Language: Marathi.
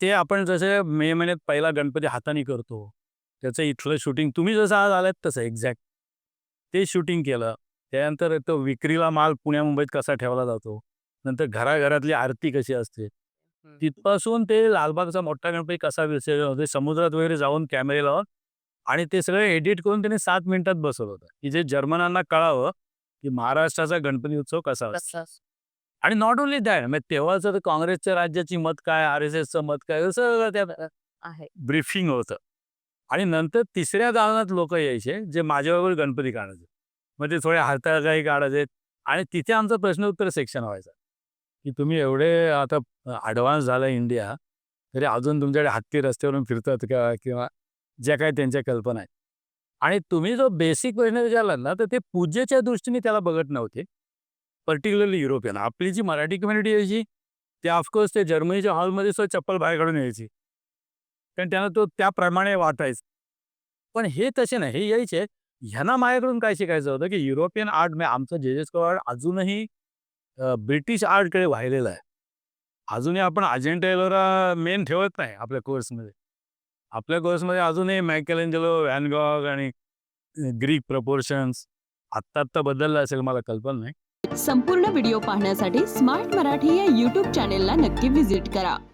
ते आपण जसे मे महिन्यात पहिला गणपती हाताने करतो त्याचं इथलं शूटिंग तुम्ही जसं आज आलात तसं एक्झॅक्ट ते शूटिंग केलं त्यानंतर तो विक्रीला माल पुण्या मुंबईत कसा ठेवला जातो नंतर घराघरातली आरती कशी असते तिथपासून ते लालबागचा मोठा गणपती कसा विसर्जन होते समुद्रात वगैरे जाऊन कॅमेरे लावून आणि ते सगळं एडिट करून त्याने सात मिनिटात बसवलं होतं की जे जर्मनांना कळावं की महाराष्ट्राचा गणपती उत्सव कसा असतो? आणि नॉट ओनली दॅट म्हणजे तेव्हाचं तर काँग्रेसच्या राज्याची मत काय आर एस एसचं मत काय सगळं त्यात आहे. ब्रीफिंग होतं. आणि नंतर तिसऱ्या दालनात लोक यायचे जे माझ्याबरोबर गणपती काढायचे. मग ते थोडे हाताळाही काढायचे. आणि तिथे आमचं प्रश्न उत्तर सेक्शन व्हायचं की तुम्ही एवढे आता ॲडव्हान्स झालं इंडिया तरी अजून तुमच्याकडे हत्ती रस्त्यावरून फिरतात का? किंवा ज्या काही त्यांच्या कल्पना आहेत. आणि तुम्ही जो बेसिक प्रश्न विचारला ना तर ते पूजेच्या दृष्टीने त्याला बघत नव्हते. पर्टिक्युलरली युरोपियन आपली जी मराठी कम्युनिटी यायची ते ऑफकोर्स ते जर्मनीच्या हॉलमध्ये सुद्धा चप्पल बाहेर काढून यायची. कारण त्यांना तो त्याप्रमाणे वाटायचं. पण हे तसे नाही. हे यायचे. ह्यांना माझ्याकडून काय शिकायचं होतं की युरोपियन आर्ट म्हणजे आमचं जे जे आर्ट अजूनही ब्रिटिश आर्टकडे वाहिलेलं आहे. अजूनही आपण अजेंटा एलोरा मेन ठेवत नाही आपल्या कोर्समध्ये आपल्या कोर्समध्ये अजूनही मॅकेलेंजलो व्हॅनगॉग आणि ग्रीक प्रपोर्शन्स आत्ता आत्ता बदललं असेल मला कल्पना नाही. संपूर्ण व्हिडिओ पाहण्यासाठी स्मार्ट मराठी या यूट्यूब चॅनेलला नक्की व्हिजिट करा.